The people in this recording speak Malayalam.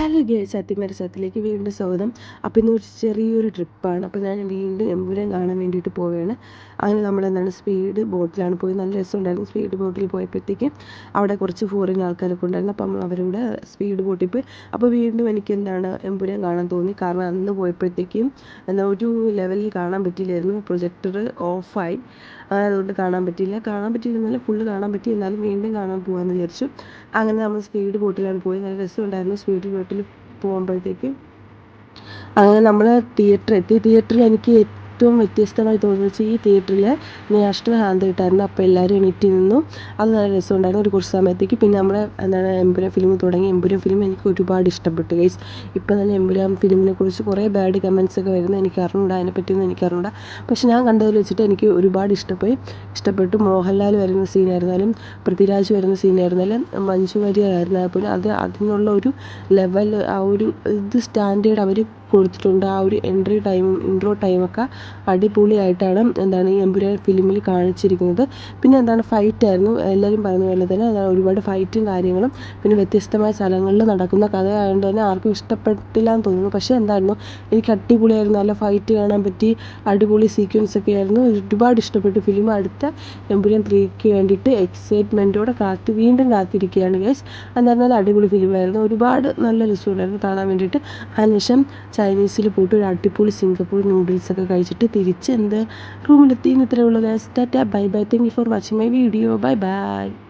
ഹലോ ഗേസ് അത്തിമരസത്തിലേക്ക് വീണ്ടും സ്വാഗതം. അപ്പോൾ ഇന്ന് ഒരു ചെറിയൊരു ട്രിപ്പാണ്. അപ്പോൾ ഞാൻ വീണ്ടും എമ്പുരം കാണാൻ വേണ്ടിയിട്ട് പോവുകയാണ്. അങ്ങനെ നമ്മൾ എന്താണ് സ്പീഡ് ബോട്ടിലാണ് പോയി നല്ല രസമുണ്ടായിരുന്നു. സ്പീഡ് ബോട്ടിൽ പോയപ്പോഴത്തേക്ക് അവിടെ കുറച്ച് ഫോറിൻ ആൾക്കാരൊക്കെ ഉണ്ടായിരുന്നു. അപ്പോൾ നമ്മൾ അവരുടെ സ്പീഡ് ബോട്ടിൽ പോയി. അപ്പോൾ വീണ്ടും എനിക്ക് എന്താണ് എമ്പുരം കാണാൻ തോന്നി. കാരണം അന്ന് പോയപ്പോഴത്തേക്കും എന്താ ഒരു ലെവലിൽ കാണാൻ പറ്റിയില്ലായിരുന്നു. പ്രൊജക്ടർ ഓഫായി അതുകൊണ്ട് കാണാൻ പറ്റിയില്ല. കാണാൻ പറ്റിയിരുന്നില്ല ഫുള്ള് കാണാൻ പറ്റി. എന്നാലും വീണ്ടും കാണാൻ പോകാമെന്ന് വിചാരിച്ചു. അങ്ങനെ നമ്മൾ സ്പീഡ് ബോട്ടിലാണ് പോയി നല്ല രസമുണ്ടായിരുന്നു. സ്പീഡ് ബോട്ടിൽ പോകുമ്പോഴത്തേക്ക് അങ്ങനെ നമ്മൾ തിയേറ്റർ എത്തി തിയേറ്ററിൽ എനിക്ക് ഏറ്റവും വ്യത്യസ്തമായി തോന്നിയത് വെച്ചാൽ ഈ തിയേറ്ററിൽ നാഷണൽ ഹാന്ത് ഇട്ടായിരുന്നു അപ്പോൾ എല്ലാവരും എണീറ്റ് നിന്നു. അത് നല്ല രസമുണ്ടായിരുന്നു. ഒരു കുറച്ച് സമയത്തേക്ക് പിന്നെ നമ്മുടെ എന്താണ് എമ്പുരാൻ ഫിലിം തുടങ്ങി. എമ്പുരാൻ ഫിലിം എനിക്ക് ഒരുപാട് ഇഷ്ടപ്പെട്ടു ഗൈസ് ഇപ്പം തന്നെ എമ്പുരാൻ ഫിലിമിനെ കുറിച്ച് കുറേ ബാഡ് കമൻസ് ഒക്കെ വരുന്നത് എനിക്ക് അറിഞ്ഞൂടാ അതിനെപ്പറ്റിയൊന്നും എനിക്ക് അറിഞ്ഞൂടാ. പക്ഷെ ഞാൻ കണ്ടതിൽ വെച്ചിട്ട് എനിക്ക് ഒരുപാട് ഇഷ്ടപ്പെട്ടു. ഇഷ്ടപ്പെട്ടു മോഹൻലാൽ വരുന്ന സീനായിരുന്നാലും പൃഥ്വിരാജ് വരുന്ന സീനായിരുന്നാലും മഞ്ജു വാര്യർ പോലും അത് അതിനുള്ള ഒരു ലെവൽ ആ ഒരു ഇത് സ്റ്റാൻഡേർഡ് അവർ കൊടുത്തിട്ടുണ്ട്. ആ ഒരു എൻട്രി ടൈം ഇൻട്രോ ടൈമൊക്കെ അടിപൊളിയായിട്ടാണ് എന്താണ് ഈ എമ്പുരാൻ ഫിലിമിൽ കാണിച്ചിരിക്കുന്നത്. പിന്നെ എന്താണ് ഫൈറ്റ് ആയിരുന്നു. എല്ലാവരും പറയുന്ന പോലെ തന്നെ ഒരുപാട് ഫൈറ്റും കാര്യങ്ങളും പിന്നെ വ്യത്യസ്തമായ സ്ഥലങ്ങളിൽ നടക്കുന്ന കഥ ആയതുകൊണ്ട് തന്നെ ആർക്കും ഇഷ്ടപ്പെട്ടില്ല എന്ന് തോന്നുന്നു. പക്ഷേ എന്തായിരുന്നു എനിക്ക് അടിപൊളിയായിരുന്നു. നല്ല ഫൈറ്റ് കാണാൻ പറ്റി. അടിപൊളി സീക്വൻസ് ഒക്കെ ആയിരുന്നു. ഒരുപാട് ഇഷ്ടപ്പെട്ടു. ഫിലിം അടുത്ത എമ്പുരാൻ ത്രീക്ക് വേണ്ടിയിട്ട് എക്സൈറ്റ്മെന്റോടെ കാത്ത് വീണ്ടും കാത്തിരിക്കുകയാണ് ഗൈസ് എന്തായിരുന്നു നല്ല അടിപൊളി ഫിലിമായിരുന്നു ഒരുപാട് നല്ല രസമുണ്ടായിരുന്നു കാണാൻ വേണ്ടിയിട്ട്. അതിനുശേഷം ചൈനീസിൽ പോയിട്ട് ഒരു അടിപൊളി സിംഗപ്പൂർ നൂഡിൽസൊക്കെ കഴിച്ചിട്ട് തിരിച്ച് എന്ത് റൂമിലെത്തി ഇത്രയേ ഉള്ളൂ guys tata bye bye thank you for watching my video bye bye